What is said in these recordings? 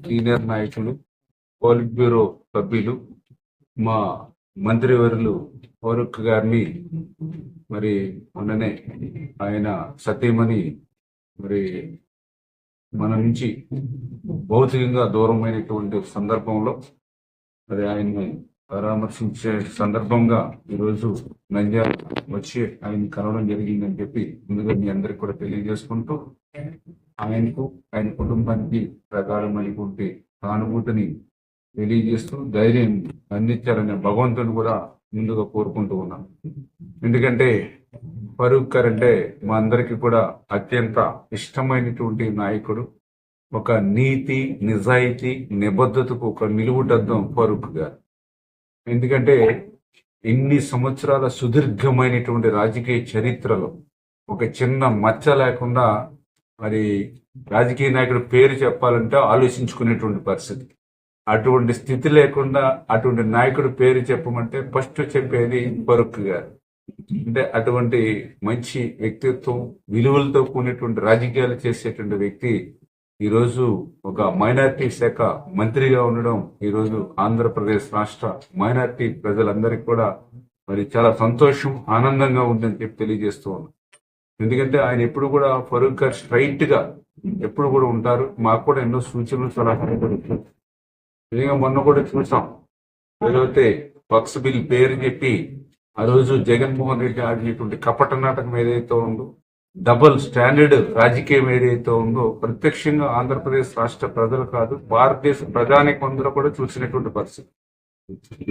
Senior నాయకులు polit bureau సభ్యులు మా మంత్రివర్యులు ఫారూక్ గారిని మరి మొన్ననే ఆయన సతీమణి మరి మన నుంచి భౌతికంగా దూరమైనటువంటి సందర్భంలో మరి ఆయన్ని పరామర్శించే సందర్భంగా ఈరోజు నంద్యాల వచ్చి ఆయన కలవడం జరిగిందని చెప్పి ముందుగా మీ అందరికి కూడా తెలియజేసుకుంటూ ఆయనకు ఆయన కుటుంబానికి ప్రగాఢమైనటువంటి సానుభూతిని తెలియజేస్తూ ధైర్యం అందించాలనే భగవంతుని కూడా ముందుగా కోరుకుంటూ ఉన్నాను ఎందుకంటే ఫరూక్ గారు అంటే మా అందరికీ కూడా అత్యంత ఇష్టమైనటువంటి నాయకుడు. ఒక నీతి నిజాయితీ నిబద్ధతకు ఒక నిలువుటద్దం ఫరూక్ గారు. ఎందుకంటే ఇన్ని సంవత్సరాల సుదీర్ఘమైనటువంటి రాజకీయ చరిత్రలో ఒక చిన్న మచ్చ లేకుండా మరి రాజకీయ నాయకుడు పేరు చెప్పాలంటే ఆలోచించుకునేటువంటి పరిస్థితి. అటువంటి స్థితి లేకుండా అటువంటి నాయకుడు పేరు చెప్పమంటే ఫస్ట్ చెప్పేది ఫరూక్ గారు. అంటే అటువంటి మంచి వ్యక్తిత్వం విలువలతో కూడినటువంటి రాజకీయాలు చేసేటువంటి వ్యక్తి ఈరోజు ఒక మైనారిటీ శాఖ మంత్రిగా ఉండడం ఈరోజు ఆంధ్రప్రదేశ్ రాష్ట్ర మైనారిటీ ప్రజలందరికీ కూడా మరి చాలా సంతోషం ఆనందంగా ఉందని చెప్పి తెలియజేస్తూ ఉన్నాం. ఎందుకంటే ఆయన ఎప్పుడు కూడా ఫరూక్ గారు స్ట్రైట్గా ఎప్పుడు కూడా ఉంటారు. మాకు కూడా ఎన్నో సూచనలు సలహాలు నిజంగా మొన్న కూడా చూసాం. ఏదైతే పక్స్ బిల్ పేరు చెప్పి ఆ రోజు జగన్మోహన్ రెడ్డి ఆడినటువంటి కపట నాటకం ఏదైతే ఉందో డబుల్ స్టాండర్డ్ రాజకీయం ఏదైతే ఉందో ప్రత్యక్షంగా ఆంధ్రప్రదేశ్ రాష్ట్ర ప్రజలు కాదు భారతదేశ ప్రజానికి కొందరు కూడా చూసినటువంటి పరిస్థితి.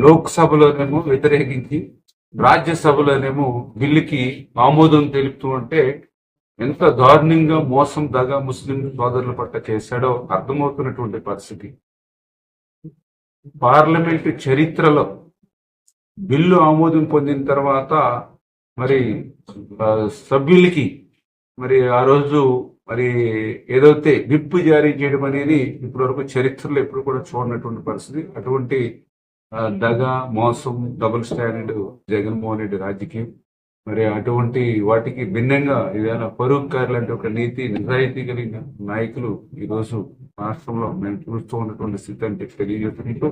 లోక్సభలోనేమో వ్యతిరేకించి రాజ్యసభలోనేమో బిల్లుకి ఆమోదం తెలుపుతూ ఉంటే ఎంత దారుణంగా మోసం దగా ముస్లిం సోదరుల పట్ల చేశాడో అర్థమవుతున్నటువంటి పరిస్థితి. పార్లమెంటు చరిత్రలో బిల్లు ఆమోదం పొందిన తర్వాత మరి సభ్యులకి మరి ఆ రోజు మరి ఏదైతే విప్ జారీ చేయడం అనేది ఇప్పటివరకు చరిత్రలో ఎప్పుడు కూడా చూడనటువంటి పరిస్థితి. అటువంటి దగ మోసం డబుల్ స్టాండర్డ్ జగన్మోహన్ రెడ్డి రాజకీయం. మరి అటువంటి వాటికి భిన్నంగా ఏదైనా ఫరూక్ గారు లాంటి ఒక నీతి నిజాయితీ కలిగిన నాయకులు ఈ రోజు రాష్ట్రంలో మేము చూస్తూ ఉన్నటువంటి స్థితి అంటే తెలియజేస్తున్నట్టు